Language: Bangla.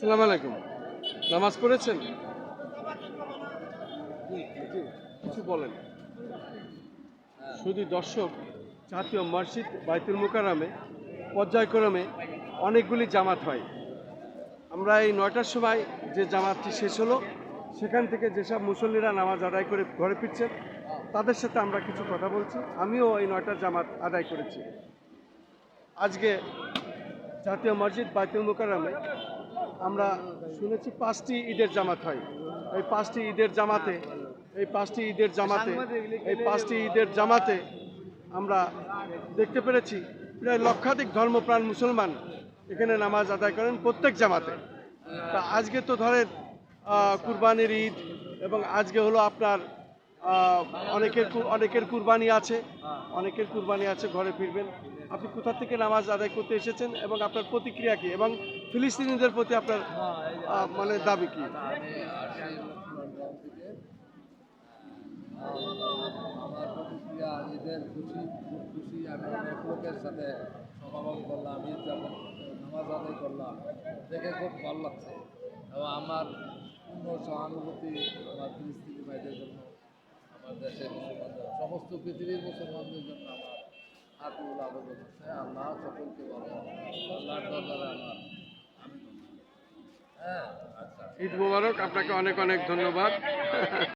আসসালামু আলাইকুম। নামাজ পড়েছেন? কিছু বলেন। শুধু দর্শক, জাতীয় মসজিদ বাইতুল মুকারামে পর্যায়ক্রমে অনেকগুলি জামাত হয়। আমরা এই নয়টার সময় যে জামাতটি শেষ হলো, সেখান থেকে যেসব মুসল্লিরা নামাজ আদায় করে ঘরে ফিরছেন, তাদের সাথে আমরা কিছু কথা বলছি। আমিও এই নয়টার জামাত আদায় করেছি। আজকে জাতীয় মসজিদ বাইতুল মুকাররমে আমরা শুনেছি পাঁচটি ঈদের জামাত হয়। এই পাঁচটি ঈদের জামাতে, এই পাঁচটি ঈদের জামাতে, এই পাঁচটি ঈদের জামাতে আমরা দেখতে পেরেছি প্রায় লক্ষাধিক ধর্মপ্রাণ মুসলমান এখানে নামাজ আদায় করেন প্রত্যেক জামাতে। তা আজকে তো ধরেন কুরবানির ঈদ এবং আজকে হলো আপনার অনেকের অনেকের কুরবানি আছে, অনেকের কুরবানি আছে, ঘরে ফিরবেন। আপনি কোথা থেকে নামাজ আদায় করতে এসেছেন এবং আপনার প্রতিক্রিয়া কি? এবং ফিলিস্তিনিদের প্রতি আপনার মানে দাবি কি? ঈদের খুশি খুশি আমি অনেক লোকের সাথে করলাম নামাজ করলাম দেখে খুব ভালো লাগছে। এবং আমার পূর্ণ সহানুভূতি আমার ফিলিস্তিনি ভাইদের জন্য আমার দেশের মুসলমানদের সমস্ত পৃথিবীর মুসলমানদের জন্য আমার আকুল আবেদন আছে। আল্লাহ সকলকে বলো, আল্লাহর আমার হ্যাঁ আচ্ছা। ঈদ মুবারক, আপনাকে অনেক অনেক ধন্যবাদ।